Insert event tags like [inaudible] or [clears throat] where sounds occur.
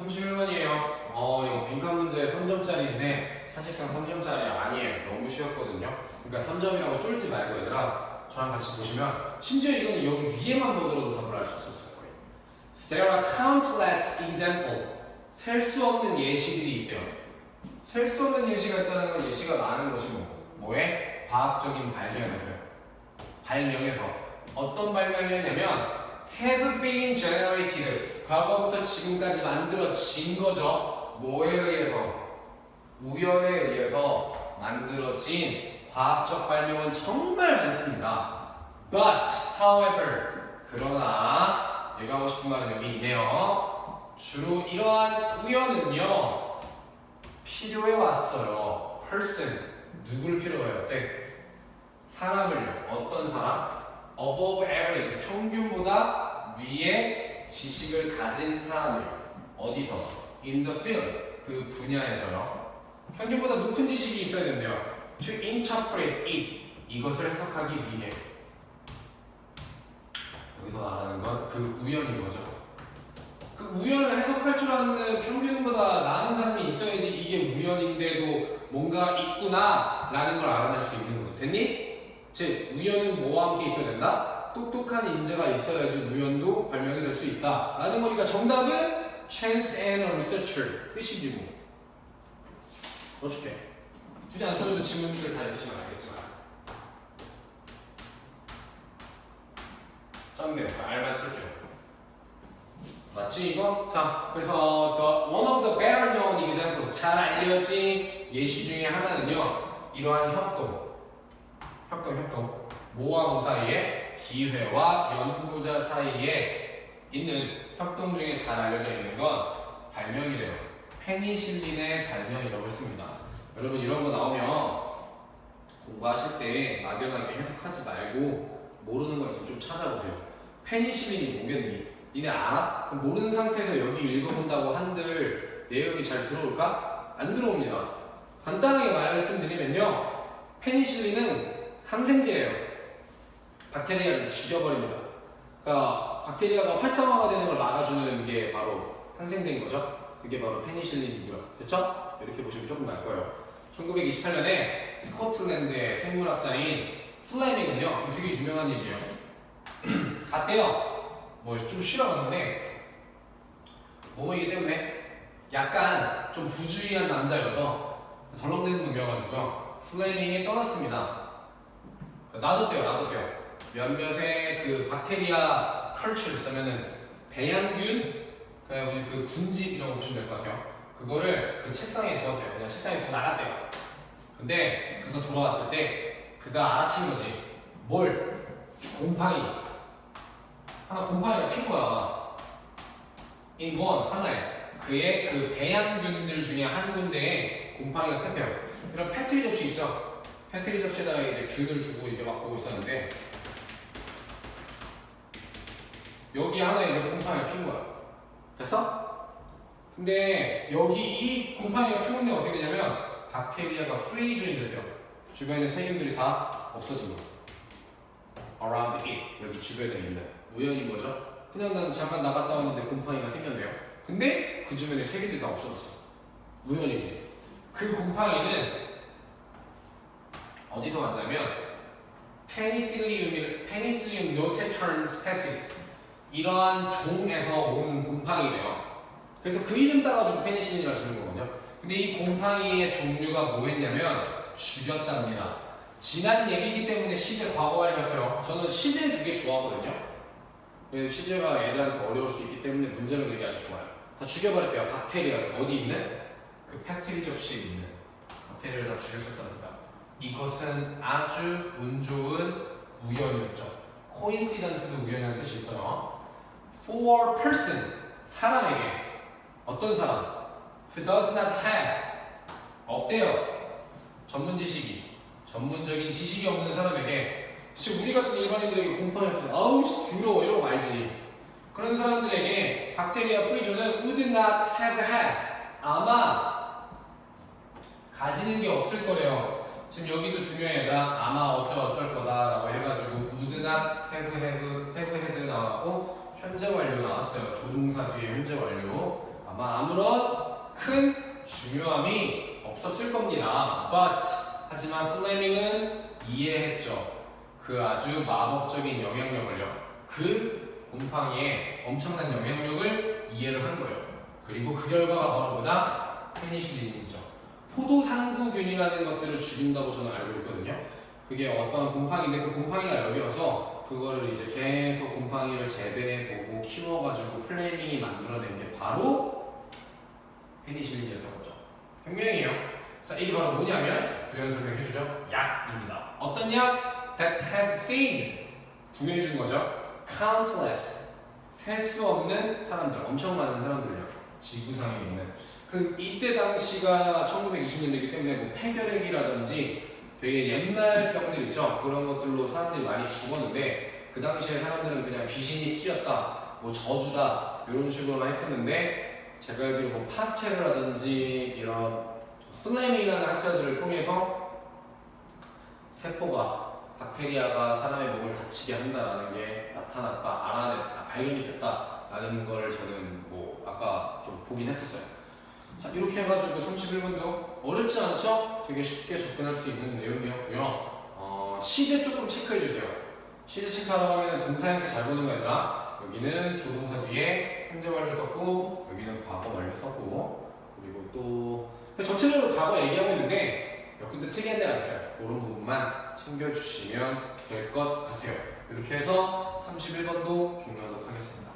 31번이에요. 어, 이거 빈칸 문제 3점짜리인데 사실상 3점짜리 아니에요. 너무 쉬웠거든요. 그러니까 3점이라고 쫄지 말고 얘들아 저랑 같이 보시면 심지어 이거는 여기 위에만 보더라도 답을 알 수 있었어요. 거의. There are countless examples. 셀수 없는 예시들이 있대요. 셀 수 없는 예시가 있다는 건 예시가 많은 것이 뭐? 뭐에? 과학적인 발명에서요. 발명에서 어떤 발명이었냐면 have been generated 과거부터 지금까지 만들어진 거죠. 뭐에 의해서? 우연에 의해서 만들어진 과학적 발명은 정말 많습니다. But, however, 그러나 얘가 하고 싶은 말은 여기 있네요. 주로 이러한 우연은요 필요해 왔어요. person 누굴 필요해요? 때 사람을요. 어떤 사람? Above average 평균보다 위에 지식을 가진 사람을 어디서? in the field 그 분야에서요. 평균보다 높은 지식이 있어야 된대요. to interpret it 이것을 해석하기 위해 여기서 말하는 건 그 우연인 거죠. 그 우연을 해석할 줄 아는 평균보다 나은 사람이 있어야지 이게 우연인데도 뭔가 있구나 라는 걸 알아낼 수 있는 거죠. 됐니? 즉 우연은 뭐와 함께 있어야 된다? 똑똑한 인재가 있어야지 우연도 발명이 될 수 있다 라는 거니까 정답은 chance and researcher 끝이지 뭐. 넣어줄게. 굳이 안 써줘도 질문들 다 있으시면 알겠지만. 짠네요. 알만 쓸게요. 맞지 이거? 자, 그래서 the one of the better known examples 잘 알려진 예시 중에 하나는요. 이러한 협동, 협동, 협동. 모와 모 사이에 기회와 연구자 사이에 있는 협동 중에 잘 알려져 있는 건 발명이래요. 페니실린의 발명이라고 했습니다. 여러분 이런 거 나오면 공부하실 때 막연하게 해석하지 말고 모르는 거 있으면 좀 찾아보세요. 페니실린이 뭐겠니? 니네 알아? 모르는 상태에서 여기 읽어본다고 한들 내용이 잘 들어올까? 안 들어옵니다. 간단하게 말씀드리면요. 페니실린은 항생제예요. 박테리아를 죽여버립니다. 그러니까 박테리아가 활성화가 되는 걸 막아주는 게 바로 항생제인 거죠. 그게 바로 페니실린이고요. 됐죠? 이렇게 보시면 조금 날 거예요. 1928년에 스코틀랜드의 생물학자인 플레밍은요, 되게 유명한 얘기예요. [clears throat] 갔대요. 뭐 좀 쉬러 갔는데 뭐뭐이기 때문에 약간 좀 부주의한 남자여서 덜렁대는 놈이어가지고요. 플레밍이 떠났습니다. 놔뒀대요, 놔뒀대요. 몇몇의 그 박테리아 컬처를 쓰면은 배양균, 그리고 그 군집 이런 거 보시면 될 것 같아요. 그거를 그 책상에 두었대요. 그냥 책상에 두 나갔대요. 근데 그거 돌아왔을 때 그가 알아챈 거지. 뭘? 곰팡이. 하나 곰팡이가 핀 거야. 인원 하나에. 그의 그 배양균들 중에 한 군데에 곰팡이가 폈대요. 이런 패트리 접시 있죠? 패트리 접시에다가 이제 균을 두고 이렇게 막 보고 있었는데 여기 하나에 이제 곰팡이가 핀 거야. 됐어? 근데 여기 이 곰팡이가 핀 건데 어떻게 되냐면 박테리아가 프리즈인 됐대요. 주변에 세균들이 다 없어진 거야. around it 여기 주변에 있는 우연인 거죠. 그냥 난 잠깐 나갔다 왔는데 곰팡이가 생겼네요. 근데 그 주변에 세균들이 다 없어졌어. 우연이지. 그 곰팡이는 어디서 왔냐면 페니실리움 페니실리움 노테턴 스페시스 이러한 종에서 온 곰팡이래요. 그래서 그 이름 따가지고 페니실린이라고 지는 거거든요. 근데 이 곰팡이의 종류가 뭐였냐면 죽였답니다. 지난 얘기이기 때문에 시제 과거를 했어요. 저는 시제 되게 좋아하거든요. 왜냐면 시제가 애들한테 어려울 수 있기 때문에 문제를 내기 아주 좋아요. 다 죽여버렸대요. 박테리아 어디 있는? 그 패트리 접시에 있는 박테리아를 다 죽였었답니다. 이것은 아주 운 좋은 우연이었죠. 코인시던스도 우연이라는 뜻이 있어요. For person 사람에게. 어떤 사람? Who does not have? 없대요. 전문 지식이 전문적인 지식이 없는 사람에게. 지금 우리 같은 일반인들에게 곰팡이 앞에서 아우 씨 더러워 이러고 말지. 그런 사람들에게 박테리아 프리존은 would not have had. 아마 가지는 게 없을 거래요 지금 여기도 중요해 얘들아 아마 어쩌 어쩔 거다라고 해가지고 not have have have had 나왔고 현재 완료 나왔어요 조동사 뒤에 현재 완료 아마 아무런 큰 중요함이 없었을 겁니다. But 하지만 플레밍은 이해했죠. 그 아주 마법적인 영향력을요. 그 곰팡이의 엄청난 영향력을 이해를 한 거예요. 그리고 그 결과가 바로 뭐다? 페니실린이죠. 포도상구균이라는 것들을 죽인다고 저는 알고 있거든요. 그게 어떤 곰팡이인데 그 곰팡이가 여기 와서 그거를 이제 계속 곰팡이를 재배해보고 키워가지고 플레이밍이 만들어낸 게 바로 페니실린이었던 거죠. 혁명이에요. 자, 이게 바로 뭐냐면 구현 설명해주죠. 약입니다. 어떤 약? That has seen 구현해 주는 거죠. Countless 셀 수 없는 사람들, 엄청 많은 사람들요. 지구상에 있는 그 이때 당시가 1920년대이기 때문에 뭐 폐결핵이라든지 되게 옛날 병들 있죠. 그런 것들로 사람들이 많이 죽었는데 그 당시에 사람들은 그냥 귀신이 쓰였다, 뭐 저주다 이런 식으로만 했었는데 제가 알기로 뭐 파스텔이라든지 이런 플레밍이라는 학자들을 통해서 세포가 박테리아가 사람의 몸을 다치게 한다라는 게 나타났다, 알아냈, 아, 발견이 됐다 라는 걸 저는 뭐 아까 좀 보긴 했었어요. 자 이렇게 해가지고 31번도 어렵지 않죠? 되게 쉽게 접근할 수 있는 내용이었고요. 어, 시제 조금 체크해 주세요. 시제 체크하다 보면 동사 형태 잘 보는 거 아니라 여기는 조동사 뒤에 현재 완료 썼고 여기는 과거 완료 썼고 그리고 또 전체적으로 과거 얘기하고 있는데 몇 군데 특이한 데가 있어요. 그런 부분만 챙겨주시면 될 것 같아요. 이렇게 해서 31번도 종료하도록 하겠습니다.